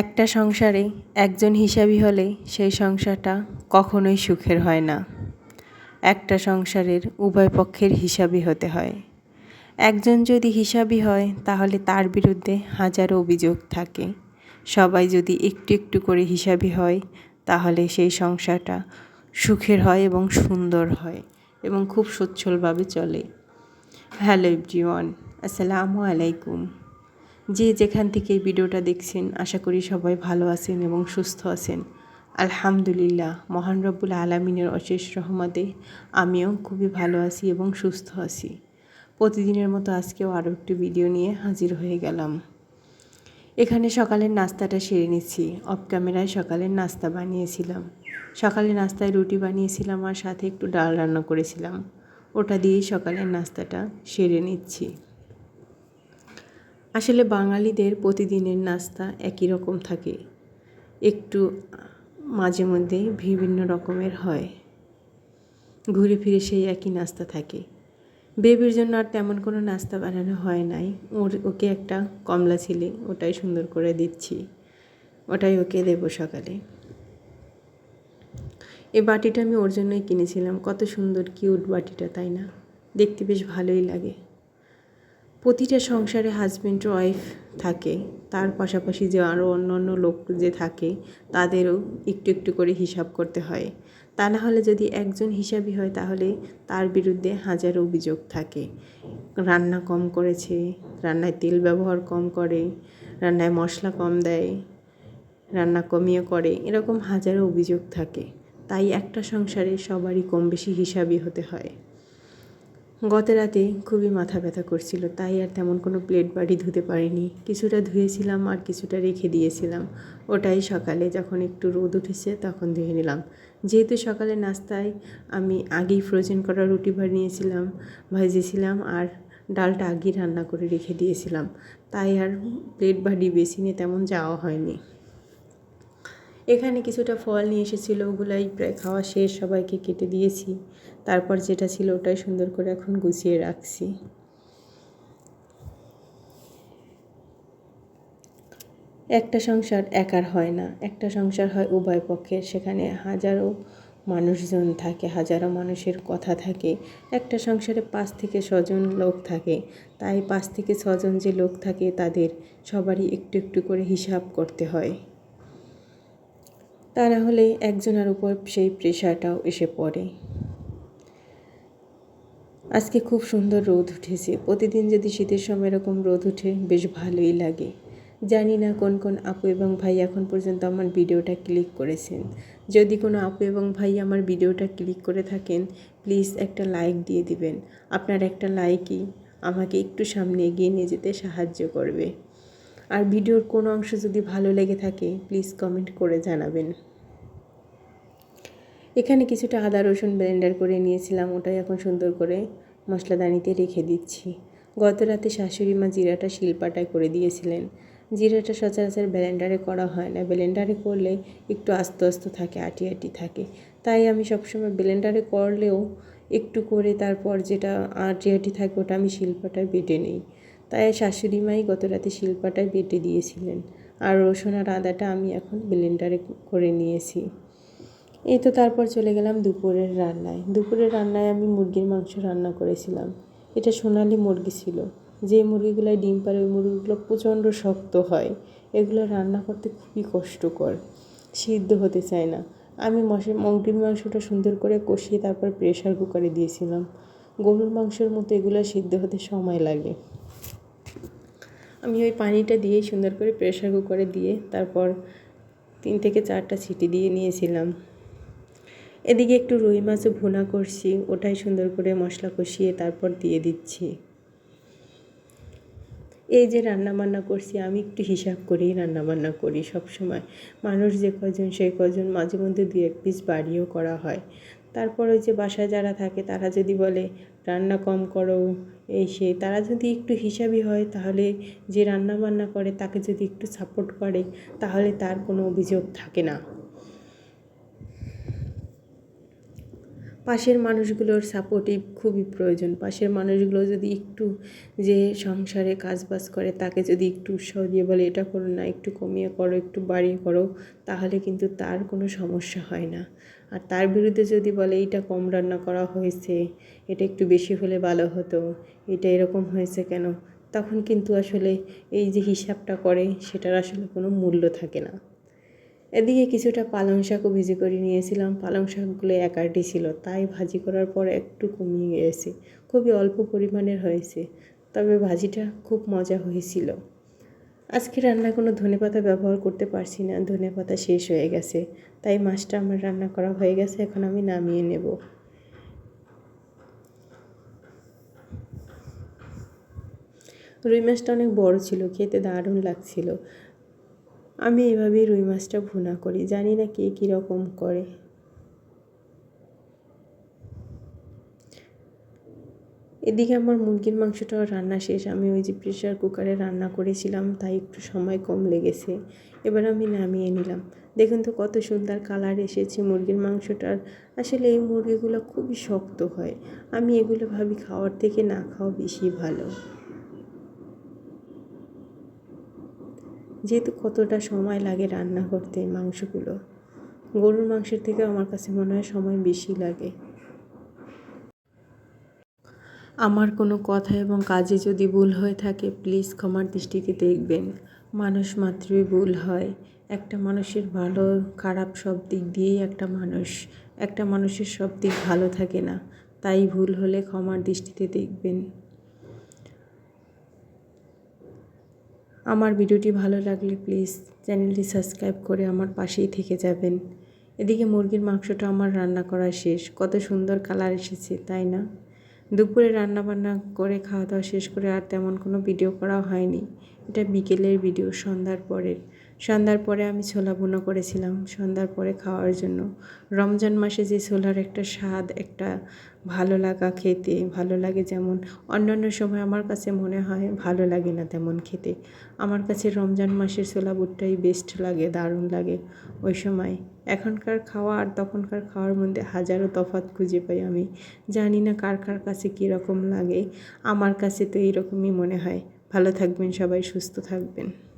একটা সংসারে একজন হিসাবি হলে সেই সংসারটা কখনোই সুখের হয় না। একটা সংসারের উভয় পক্ষের হিসাবই হতে হয়। একজন যদি হিসাবি হয়, তাহলে তার বিরুদ্ধে হাজারো অভিযোগ থাকে। সবাই যদি একটু একটু করে হিসাবি হয়, তাহলে সেই সংসারটা সুখের হয় এবং সুন্দর হয় এবং খুব সচ্ছলভাবে চলে। হ্যালো এভরিওয়ান, আসসালামু আলাইকুম। যে যেখান থেকে ভিডিওটা দেখছেন, আশা করি সবাই ভালো আছেন এবং সুস্থ আছেন। আলহামদুলিল্লাহ, মহান রব্বুল আলমিনের অশেষ রহমতে আমিও খুবই ভালো আছি এবং সুস্থ আছি। প্রতিদিনের মতো আজকেও আরও একটি ভিডিও নিয়ে হাজির হয়ে গেলাম। এখানে সকালের নাস্তাটা সেরে নিচ্ছি। অফ ক্যামেরায় সকালের নাস্তা বানিয়েছিলাম। সকালে নাস্তায় রুটি বানিয়েছিলাম আর সাথে একটু ডাল রান্না করেছিলাম। ওটা দিয়েই সকালের নাস্তাটা সেরে নিচ্ছি। আসলে বাঙালিদের প্রতিদিনের নাস্তা একই রকম থাকে। একটু মাঝে মধ্যে বিভিন্ন রকমের হয়। ঘুরে ফিরে সেই একই নাস্তা থাকে। বেবির জন্য আর তেমন কোনো নাস্তা বানানো হয় নাই। ওর, ওকে একটা কমলা ছিলে, ওটাই সুন্দর করে দিচ্ছি। ওটাই ওকে দেবো সকালে। এই বাটিটা আমি ওর জন্যই কিনেছিলাম। কত সুন্দর, কিউট বাটিটা, তাই না? দেখতে বেশ ভালোই লাগে। প্রতিটা সংসারে হাজব্যান্ড ওয়াইফ থাকে। তার পাশাপাশি যে আরও অন্য অন্য লোক যে থাকে, তাদেরও একটু একটু করে হিসাব করতে হয়। তা না হলে যদি একজন হিসাবই হয়, তাহলে তার বিরুদ্ধে হাজার অভিযোগ থাকে। রান্না কম করেছে, রান্নায় তেল ব্যবহার কম করে, রান্নায় মশলা কম দেয়, রান্না কমিয়ে করে, এরকম হাজারো অভিযোগ থাকে। তাই একটা সংসারে সবারই কম বেশি হিসাবই হতে হয়। গত রাতে খুবই মাথা ব্যথা করছিল, তাই আর তেমন কোনো প্লেট বাড়ি ধুতে পারিনি। কিছুটা ধুয়েছিলাম আর কিছুটা রেখে দিয়েছিলাম। ওটাই সকালে যখন একটু রোদ উঠেছে তখন ধুয়ে নিলাম। যেহেতু সকালে নাস্তায় আমি আগেই ফ্রোজেন করা রুটি বানিয়েছিলাম, ভেজেছিলাম আর ডালটা আগেই রান্না করে রেখে দিয়েছিলাম। তাই আর প্লেট বাড়ি বেসিনে তেমন যাওয়া হয়নি। এখানে কিছুটা ফল নিয়ে এসেছিল, ওগুলাই প্রায় খাওয়া শেষ, সবাইকে কেটে দিয়েছি। তারপর যেটা ছিল ওটাই সুন্দর করে এখন গুছিয়ে রাখছি। একটা সংসার একার হয় না, একটা সংসার হয় উভয় পক্ষের। সেখানে হাজারো মানুষজন থাকে, হাজারো মানুষের কথা থাকে। একটা সংসারে পাঁচ থেকে ছজন লোক থাকে। তাই পাঁচ থেকে ছজন যে লোক থাকে, তাদের সবারই একটু একটু করে হিসাব করতে হয়। তা না হলে একজনের উপর সেই প্রেশারটাও এসে পড়ে। আজকে খুব সুন্দর রোদ উঠেছে। প্রতিদিন যদি শীতের সময় এরকম রোদ উঠে, বেশ ভালোই লাগে। জানি না কোন কোন আপু এবং ভাই এখন পর্যন্ত আমার ভিডিওটা ক্লিক করেছেন। যদি কোনো আপু এবং ভাই আমার ভিডিওটা ক্লিক করে থাকেন প্লিজ একটা লাইক দিয়ে দিবেন। আপনার একটা লাইকই আমাকে একটু সামনে এগিয়ে নিয়ে যেতে সাহায্য করবে। আর ভিডিওর কোনো অংশ যদি ভালো লেগে থাকে প্লিজ কমেন্ট করে জানাবেন। এখানে কিছুটা আদা রসুন ব্লেন্ডার করে নিয়েছিলাম, ওটাই এখন সুন্দর করে মশলাদানিতে রেখে দিচ্ছি। গত রাতে শাশুড়ি মা জিরাটা শিলপাটায় করে দিয়েছিলেন। জিরাটা সচরাচর ব্লেন্ডারে করা হয় না। ব্লেন্ডারে করলে একটু আস্তে আস্তে থাকে, আটি আটি থাকে। তাই আমি সবসময় ব্লেন্ডারে করলেও একটু করে তারপর যেটা আটি আটি থাকে, ওটা আমি শিল্পাটায় বেটে নিই। তাই শাশুড়ি মাই গত রাতে শিল্পাটায় বেটে দিয়েছিলেন। আর রসুন আর আদাটা আমি এখন ব্লেন্ডারে করে নিয়েছি। এই তো তারপর চলে গেলাম দুপুরের রান্নায়। দুপুরের রান্নায় আমি মুরগির মাংস রান্না করেছিলাম। এটা সোনালি মুরগি ছিল। যে মুরগিগুলোয় ডিম পারে ওই মুরগিগুলো প্রচণ্ড শক্ত হয়। এগুলো রান্না করতে খুবই কষ্টকর। সিদ্ধ হতে চায় না। আমি মশে, মুরগির মাংসটা সুন্দর করে কষিয়ে তারপর প্রেশার কুকারে দিয়েছিলাম। গরুর মাংসের মতো এগুলো সিদ্ধ হতে সময় লাগে। আমি ওই পানিটা দিয়েই সুন্দর করে প্রেশার কুকারে দিয়ে তারপর তিন থেকে চারটা সিটি দিয়ে নিয়েছিলাম। এদিকে একটু রুই মাছও ভুনা করছি, ওটাই সুন্দর করে মশলা কষিয়ে তারপর দিয়ে দিচ্ছি। এই যে রান্না বান্না করছি, আমি একটু হিসাব করেই রান্না বান্না করি সব সময় মানুষ যে কজন সেই কজন মাঝে মধ্যে দু এক পিস বাড়িও করা হয়। তারপর ওই যে বাসায় যারা থাকে, তারা যদি বলে, রান্না কম করো এই সে তারা যদি একটু হিসাবই হয়, তাহলে যে রান্না বান্না করে তাকে যদি একটু সাপোর্ট করে, তাহলে তার কোনো অভিযোগ থাকে না। পাশের মানুষগুলোর সাপোর্টিভ খুবই প্রয়োজন। পাশের মানুষগুলো যদি একটু যে সংসারে কাজবাজ করে, তাকে যদি একটু উৎসাহ দিয়ে বলে, এটা করো না, একটু কমিয়ে করো, একটু বাড়িয়ে করো, তাহলে কিন্তু তার কোনো সমস্যা হয় না। আর তার বিরুদ্ধে যদি বলে, এইটা কম রান্না করা হয়েছে, এটা একটু বেশি হলে ভালো হতো, এটা এরকম হয়েছে কেন? তখন কিন্তু আসলে এই যে হিসাবটা করে, সেটার আসলে কোনো মূল্য থাকে না। এদিকে কিছুটা পালং শাকও ভিজি করে নিয়েছিলাম। পালং শাকগুলো এক আটি ছিল, তাই ভাজি করার পর একটু কমিয়ে গিয়েছে খুবই অল্প পরিমাণের হয়েছে, তবে ভাজিটা খুব মজা হয়েছিল। আজকে রান্নায় কোনো ধনেপাতা ব্যবহার করতে পারছি না ধনেপাতা শেষ হয়ে গেছে। তাই মাছটা আমার রান্না করা হয়ে গেছে, এখন আমি নামিয়ে নেব। রুই মাছটা অনেক বড় ছিল, খেতে দারুণ লাগছিল। আমি এভাবেই রুই মাছটা ভুনা করি, জানি না কে কীরকম করে। এদিকে আমার মুরগির মাংসটাও রান্না শেষ। আমি ওই যে প্রেশার কুকারে রান্না করেছিলাম, তাই একটু সময় কম লেগেছে। এবার আমি নামিয়ে নিলাম। দেখুন তো কত সুন্দর কালার এসেছে মুরগির মাংসটার। আসলে এই মুরগিগুলো খুবই শক্ত হয়। আমি এগুলো ভাবি খাওয়ার থেকে না খাওয়া বেশি ভালো। যেহেতু কতটা সময় লাগে রান্না করতে মাংসগুলো। গরুর মাংসের থেকে আমার কাছে মনে হয় সময় বেশি লাগে। আমার কোনো কথা এবং কাজে যদি ভুল হয়ে থাকে প্লিজ ক্ষমার দৃষ্টিতে দেখবেন। মানুষ মাত্রই ভুল হয়। একটা মানুষের ভালো, খারাপ সব দিক দিয়েই একটা মানুষ। একটা মানুষের সব দিক ভালো থাকে না। তাই ভুল হলে ক্ষমার দৃষ্টিতে দেখবেন। আমার ভিডিওটি ভালো লাগলে প্লিজ চ্যানেলটি সাবস্ক্রাইব করে আমার পাশেই থেকে যাবেন। এদিকে মুরগির মাংসটা আমার রান্না করা শেষ। কত সুন্দর কালার এসেছে, তাই না? দুপুরে রান্না বান্না করে খাওয়া দাওয়া শেষ করে আর তেমন কোনো ভিডিও করা হয়নি। এটা বিকেলের ভিডিও সন্ধ্যার পরের। সন্ধ্যার পরে আমি ছোলা বুনো করেছিলাম, সন্ধ্যার পরে খাওয়ার জন্য। রমজান মাসে যে ছোলার একটা স্বাদ, একটা ভালো লাগা খেতে, ভালো লাগে যেমন, অন্যান্য সময় আমার কাছে মনে হয় ভালো লাগে না তেমন খেতে। আমার কাছে রমজান মাসের ছোলা বুটটাই বেস্ট লাগে, দারুণ লাগে ওই সময়। এখনকার খাওয়া আর তখনকার খাওয়ার মধ্যে হাজারো তফাৎ খুঁজে পাই আমি। জানি না কার কার কাছে কীরকম লাগে, আমার কাছে তো এইরকমই মনে হয়। ভালো থাকবেন সবাই, সুস্থ থাকবেন।